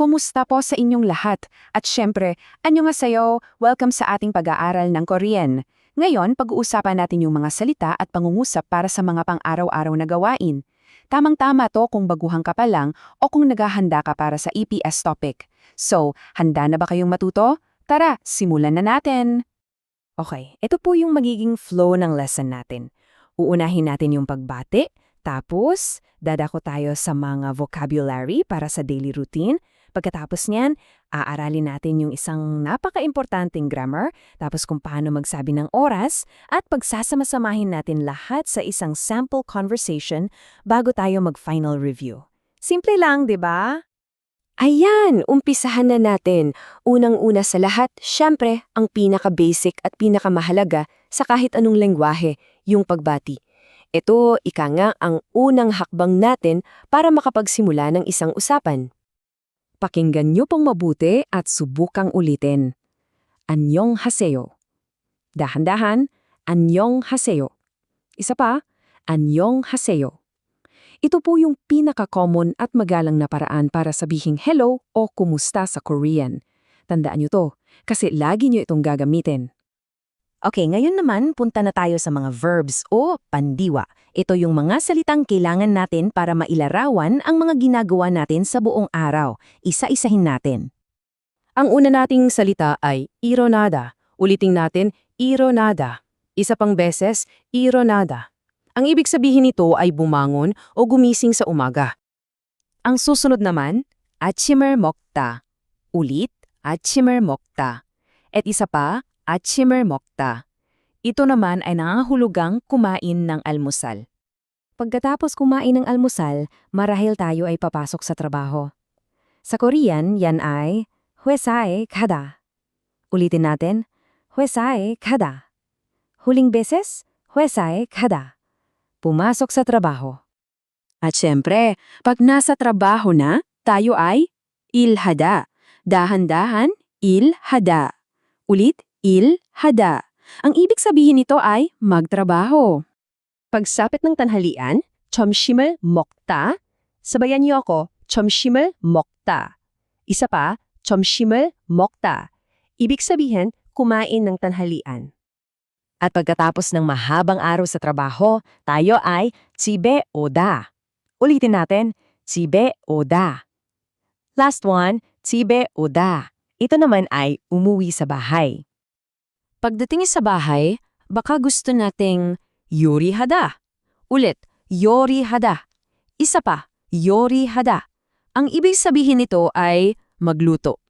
Kumusta po sa inyong lahat? At syempre, anyo nga sayo, welcome sa ating pag-aaral ng Korean. Ngayon, pag-uusapan natin yung mga salita at pangungusap para sa mga pang-araw-araw na gawain. Tamang-tama to kung baguhan ka pa lang o kung naghahanda ka para sa EPS topic. So, handa na ba kayong matuto? Tara, simulan na natin! Okay, ito po yung magiging flow ng lesson natin. Uunahin natin yung pagbati, tapos dadako tayo sa mga vocabulary para sa daily routine. Pagkatapos niyan, aaralin natin yung isang napaka-importanting grammar, tapos kung paano magsabi ng oras, at pagsasama-samahin natin lahat sa isang sample conversation bago tayo mag-final review. Simple lang, di ba? Ayan, umpisahan na natin. Unang-una sa lahat, syempre, ang pinaka-basic at pinakamahalaga sa kahit anong lengguwahe, yung pagbati. Ito, ika nga, ang unang hakbang natin para makapagsimula ng isang usapan. Pakinggan niyo pong mabuti at subukang ulitin. Anyong haseyo. Dahan-dahan, anyong haseyo. Isa pa, anyong haseyo. Ito po yung pinaka-common at magalang na paraan para sabihing hello o kumusta sa Korean. Tandaan niyo to, kasi lagi niyo itong gagamitin. Okay, ngayon naman punta na tayo sa mga verbs o pandiwa. Ito yung mga salitang kailangan natin para mailarawan ang mga ginagawa natin sa buong araw. Isa-isahin natin. Ang una nating salita ay ironada. Ulitin natin, ironada. Isa pang beses, ironada. Ang ibig sabihin nito ay bumangon o gumising sa umaga. Ang susunod naman, achimer mokta. Ulit, achimer mokta. At isa pa, Atchimer Mokta. Ito naman ay nangahulugang kumain ng almusal. Pagkatapos kumain ng almusal, marahil tayo ay papasok sa trabaho. Sa Korean, yan ay Hwesae kada. Ulitin natin, Hwesae kada. Huling beses, Hwesae kada. Pumasok sa trabaho. At syempre, pag nasa trabaho na, tayo ay ilhada. Dahan-dahan, ilhada. Ulit, Il hada. Ang ibig sabihin nito ay magtrabaho. Pagsapit ng tanghalian, chomshimel mokta. Sabayan niyo ako, chomshimel mokta. Isa pa, chomshimel mokta. Ibig sabihin, kumain ng tanghalian. At pagkatapos ng mahabang araw sa trabaho, tayo ay tsibe oda. Ulitin natin, tsibe oda. Last one, tsibe oda. Ito naman ay umuwi sa bahay. Pagdating sa bahay, baka gusto nating yorihada. Ulit, yorihada. Isa pa, yorihada. Ang ibig sabihin nito ay magluto.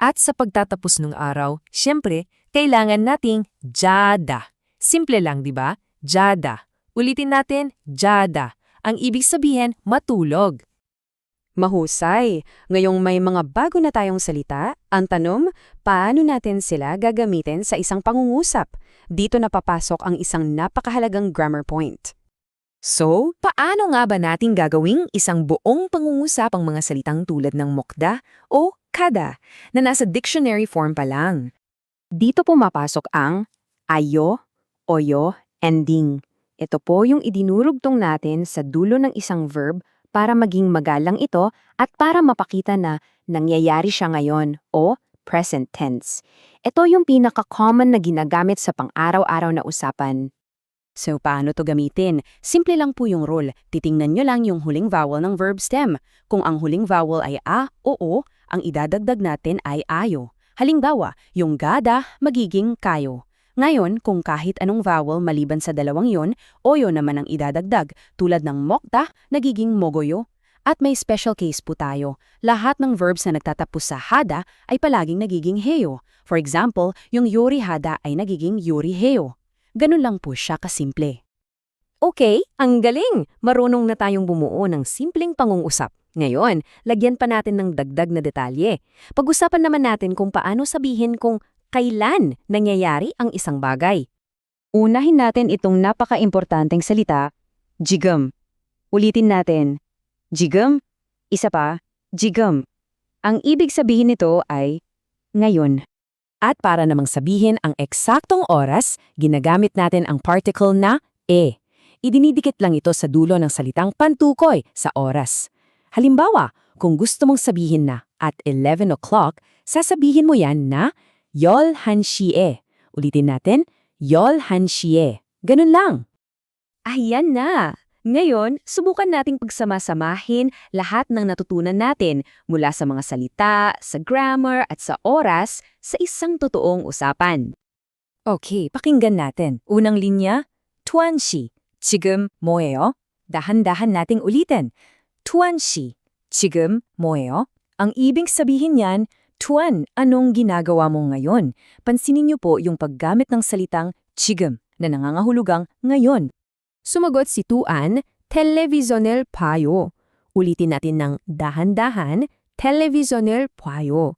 At sa pagtatapos ng araw, syempre, kailangan nating jada. Simple lang, di ba? Jada. Ulitin natin, jada. Ang ibig sabihin, matulog. Mahusay. Ngayong may mga bago na tayong salita, ang tanong, paano natin sila gagamitin sa isang pangungusap? Dito na papasok ang isang napakahalagang grammar point. So, paano nga ba natin gagawing isang buong pangungusap ang mga salitang tulad ng mokda o kada na nasa dictionary form pa lang? Dito pumapasok ang ayo, oyo, ending. Ito po yung idinurugtong natin sa dulo ng isang verb para maging magalang ito at para mapakita na nangyayari siya ngayon o present tense. Ito yung pinaka-common na ginagamit sa pang-araw-araw na usapan. So, paano to gamitin? Simple lang po yung rule. Titingnan nyo lang yung huling vowel ng verb stem. Kung ang huling vowel ay a o o, ang idadagdag natin ay ayo. Halimbawa, yung gada magiging kayo. Ngayon, kung kahit anong vowel maliban sa dalawang yon, oyo naman ang idadagdag, tulad ng mokta, nagiging mogoyo. At may special case po tayo. Lahat ng verbs na nagtatapos sa hada ay palaging nagiging heyo. For example, yung yuri hada ay nagiging yuri heyo. Ganun lang po siya kasimple. Okay, ang galing! Marunong na tayong bumuo ng simpleng pangungusap. Ngayon, lagyan pa natin ng dagdag na detalye. Pag-usapan naman natin kung paano sabihin kung kailan nangyayari ang isang bagay. Unahin natin itong napaka-importanteng salita, jigum. Ulitin natin, jigum, isa pa, jigum. Ang ibig sabihin nito ay ngayon. At para namang sabihin ang eksaktong oras, ginagamit natin ang particle na e. Idinidikit lang ito sa dulo ng salitang pantukoy sa oras. Halimbawa, kung gusto mong sabihin na at 11 o'clock, sasabihin mo yan na yol han shie. Ulitin natin, yol han shie. Ganun lang. Ayan na! Ngayon, subukan nating pagsamasamahin lahat ng natutunan natin mula sa mga salita, sa grammar at sa oras sa isang totoong usapan. Okay, pakinggan natin. Unang linya, tuan시. 지금 뭐예요? 다한-dahan nating ulitin. tuan시. 지금 뭐예요? Ang ibig sabihin niyan, Tuan, anong ginagawa mo ngayon? Pansinin niyo po yung paggamit ng salitang chigam na nangangahulugang ngayon. Sumagot si Tuan, televisionel payo. Ulitin natin ng dahan-dahan, televisionel payo.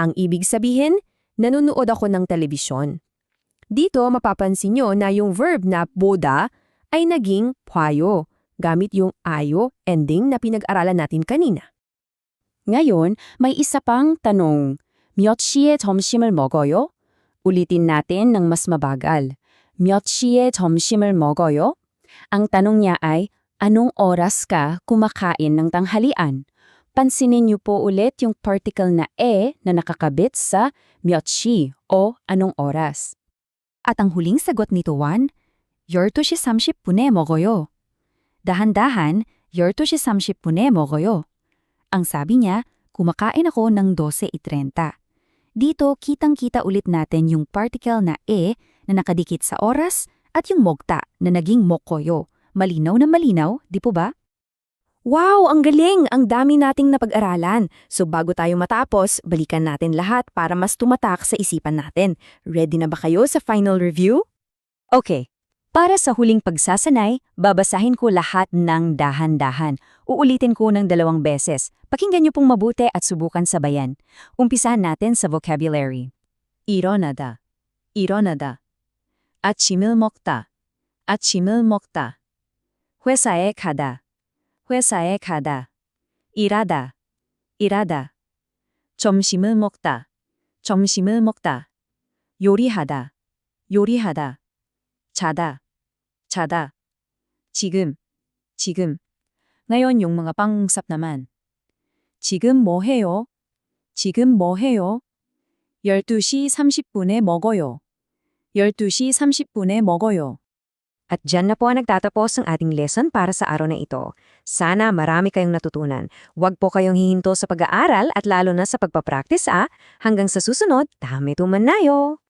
Ang ibig sabihin, nanonood ako ng telebisyon. Dito mapapansin nyo na yung verb na boda ay naging payo gamit yung ayo ending na pinag-aralan natin kanina. Ngayon, may isa pang tanong. 몇 시에 점심을 먹어요? 우리tin natin ng mas mabagal. 몇 시에 점심을 먹어요? Ang tanong niya ay, anong oras ka kumakain ng tanghalian? Pansinin niyo po ulit yung particle na e na nakakabit sa 몇 시 o anong oras. At ang huling sagot ni Tuan, 12시 30분에 먹어요. Dahan-dahan, 12시 30분에 먹어요. Ang sabi niya, kumakain ako ng 12.30. Dito, kitang-kita ulit natin yung particle na e na nakadikit sa oras at yung mogta na naging mokoyo. Malinaw na malinaw, di po ba? Wow, ang galing! Ang dami nating napag-aralan. So bago tayo matapos, balikan natin lahat para mas tumatak sa isipan natin. Ready na ba kayo sa final review? Okay. Para sa huling pagsasanay, babasahin ko lahat ng dahan-dahan. Uulitin ko ng dalawang beses. Pakinggan niyo pong mabuti at subukan sabayan. Umpisahan natin sa vocabulary. 일어나다, 일어나다. 아침을 먹다, 아침을 먹다. 회사에 가다, 회사에 가다. 일하다, 일하다. 점심을 먹다, 점심을 먹다. 요리하다, 요리하다. 자다, 자다. 지금, 지금. Ngayon yung mga pangusap naman. 지금 뭐 해요? 지금 뭐 해요? 12시 30분에 먹어요. 12시 30분에 먹어요. At dyan na po ang nagtatapos ang ating lesson para sa araw na ito. Sana marami kayong natutunan. Huwag po kayong hihinto sa pag-aaral at lalo na sa pagpapractice ah. Hanggang sa susunod, dami tuman nayo!